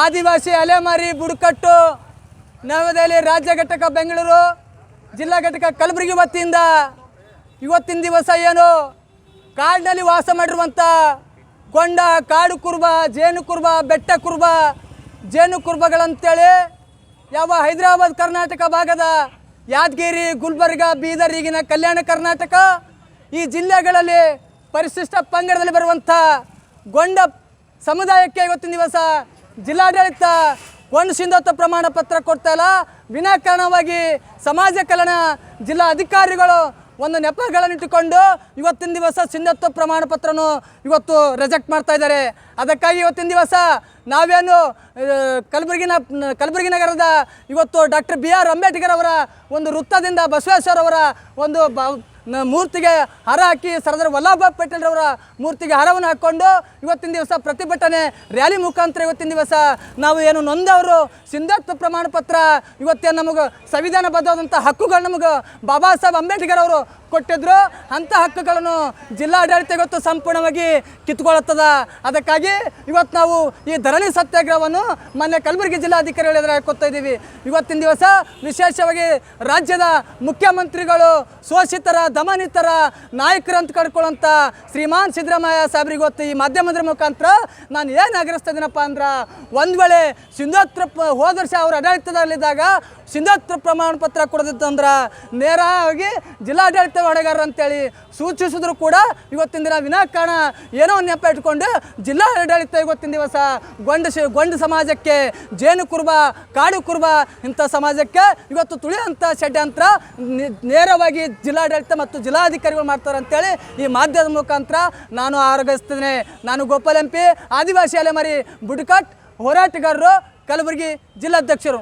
ಆದಿವಾಸಿ ಅಲೆಮಾರಿ ಬುಡಕಟ್ಟು ನವದೆಹಲಿ ರಾಜ್ಯ ಘಟಕ ಬೆಂಗಳೂರು ಜಿಲ್ಲಾ ಘಟಕ ಕಲಬುರಗಿ ವತಿಯಿಂದ ಇವತ್ತಿನ ದಿವಸ ಏನು? ಕಾಡಿನಲ್ಲಿ ವಾಸ ಮಾಡಿರುವಂಥ ಗೊಂಡ, ಕಾಡು ಕುರುಬ, ಜೇನು ಕುರುಬ, ಬೆಟ್ಟ ಕುರುಬ, ಜೇನು ಕುರುಬಗಳಂತೇಳಿ ಯಾವ ಹೈದರಾಬಾದ್ ಕರ್ನಾಟಕ ಭಾಗದ ಯಾದಗಿರಿ, ಗುಲ್ಬರ್ಗ, ಬೀದರ್, ಈಗಿನ ಕಲ್ಯಾಣ ಕರ್ನಾಟಕ ಈ ಜಿಲ್ಲೆಗಳಲ್ಲಿ ಪರಿಶಿಷ್ಟ ಪಂಗಡದಲ್ಲಿ ಬರುವಂಥ ಗೊಂಡ ಸಮುದಾಯಕ್ಕೆ ಇವತ್ತಿನ ದಿವಸ ಜಿಲ್ಲಾಡಳಿತ ಒಂದು ಸಿಂಧತ್ವ ಪ್ರಮಾಣ ಪತ್ರ ಕೊಡ್ತಾ ಇಲ್ಲ. ವಿನಾಕಾರಣವಾಗಿ ಸಮಾಜ ಕಲ್ಯಾಣ ಜಿಲ್ಲಾ ಅಧಿಕಾರಿಗಳು ಒಂದು ನೆಪಗಳನ್ನಿಟ್ಟುಕೊಂಡು ಇವತ್ತಿನ ದಿವಸ ಸಿಂಧತ್ವ ಪ್ರಮಾಣ ಪತ್ರನು ಇವತ್ತು ರಿಜೆಕ್ಟ್ ಮಾಡ್ತಾ ಇದ್ದಾರೆ. ಅದಕ್ಕಾಗಿ ಇವತ್ತಿನ ದಿವಸ ನಾವೇನು ಕಲಬುರಗಿ ಕಲಬುರಗಿ ನಗರದ ಇವತ್ತು ಡಾಕ್ಟರ್ ಬಿ ಆರ್ ಅಂಬೇಡ್ಕರ್ ಅವರ ಒಂದು ವೃತ್ತದಿಂದ ಬಸವೇಶ್ವರ ಅವರ ಒಂದು ಬ ಮೂರ್ತಿಗೆ ಹರ ಹಾಕಿ ಸರ್ದಾರ್ ಪಟೇಲ್ ಅವರ ಮೂರ್ತಿಗೆ ಹರವನ್ನು ಹಾಕ್ಕೊಂಡು ಇವತ್ತಿನ ದಿವಸ ಪ್ರತಿಭಟನೆ ರ್ಯಾಲಿ ಮುಖಾಂತರ ಇವತ್ತಿನ ದಿವಸ ನಾವು ಏನು ನೊಂದವರು ಸಿಂಧತ್ವ ಪ್ರಮಾಣ ಪತ್ರ ಇವತ್ತೇನು ನಮಗೆ ಸಂವಿಧಾನಬದ್ಧವಾದಂಥ ಹಕ್ಕುಗಳು ನಮಗೆ ಬಾಬಾ ಸಾಹೇಬ್ ಅಂಬೇಡ್ಕರ್ ಅವರು ಕೊಟ್ಟಿದ್ರು, ಅಂಥ ಹಕ್ಕುಗಳನ್ನು ಜಿಲ್ಲಾಡಳಿತ ಇವತ್ತು ಸಂಪೂರ್ಣವಾಗಿ ಕಿತ್ಕೊಳ್ಳುತ್ತದ ಅದಕ್ಕಾಗಿ ಇವತ್ತು ನಾವು ಈ ಧರಣಿ ಸತ್ಯಾಗ್ರಹವನ್ನು ಮೊನ್ನೆ ಕಲಬುರಗಿ ಜಿಲ್ಲಾಧಿಕಾರಿಗಳು ಹಾಕೋತಾ ಇದ್ದೀವಿ. ಇವತ್ತಿನ ದಿವಸ ವಿಶೇಷವಾಗಿ ರಾಜ್ಯದ ಮುಖ್ಯಮಂತ್ರಿಗಳು, ಶೋಷಿತರ, ದಮನಿತರ ನಾಯಕರು ಅಂತ ಕಡ್ಕೊಳ್ಳೋಂಥ ಶ್ರೀಮಾನ್ ಸಿದ್ದರಾಮಯ್ಯ ಸಾಹೇಬ್ರಿಗೆ ಗೊತ್ತು ಈ ಮಾಧ್ಯಮದ ಮುಖಾಂತರ ನಾನು ಏನು ಆಗ್ರಹಿಸ್ತಾ ಇದ್ದೀನಪ್ಪ ಅಂದ್ರೆ, ಒಂದು ವೇಳೆ ಸಿಂಧೋತ್ರ ಹೋದ ವರ್ಷ ಅವರು ಆಡಳಿತದಲ್ಲಿದ್ದಾಗ ಸಿಂಧೋತ್ರ ಪ್ರಮಾಣ ಪತ್ರ ಕೊಡದಿತ್ತು ಅಂದ್ರೆ ನೇರವಾಗಿ ಜಿಲ್ಲಾಡಳಿತ ಹೊಣೆಗಾರ ಅಂತೇಳಿ ಸೂಚಿಸಿದ್ರು ಕೂಡ ಇವತ್ತಿನ ದಿನ ವಿನಾಕಾರಣ ಏನೋ ಒಂದು ನೆಪ ಇಟ್ಕೊಂಡು ಜಿಲ್ಲಾಡಳಿತ ಇವತ್ತಿನ ದಿವಸ ಗೊಂಡ ಶಿ ಗೊಂಡ ಸಮಾಜಕ್ಕೆ ಜೇನು ಕುರುಬ, ಕಾಡು ಕುರುಬ ಇಂಥ ಸಮಾಜಕ್ಕೆ ಇವತ್ತು ತುಳಿಯುವಂಥ ಷಡ್ಯಂತ್ರ ನೇರವಾಗಿ ಜಿಲ್ಲಾಡಳಿತ ಮತ್ತು ಜಿಲ್ಲಾಧಿಕಾರಿಗಳು ಮಾಡ್ತಾರೆ ಅಂತೇಳಿ ಈ ಮಾಧ್ಯಮದ ಮುಖಾಂತರ ನಾನು ಆರೋಗಿಸ್ತೇನೆ ನಾನು ಗೋಪಾಲ್ ಎಂ ಪಿ, ಆದಿವಾಸಿ ಅಲೆಮರಿ, ಬುಡಕಟ್ ಹೋರಾಟಗಾರರು, ಕಲಬುರಗಿ ಜಿಲ್ಲಾಧ್ಯಕ್ಷರು.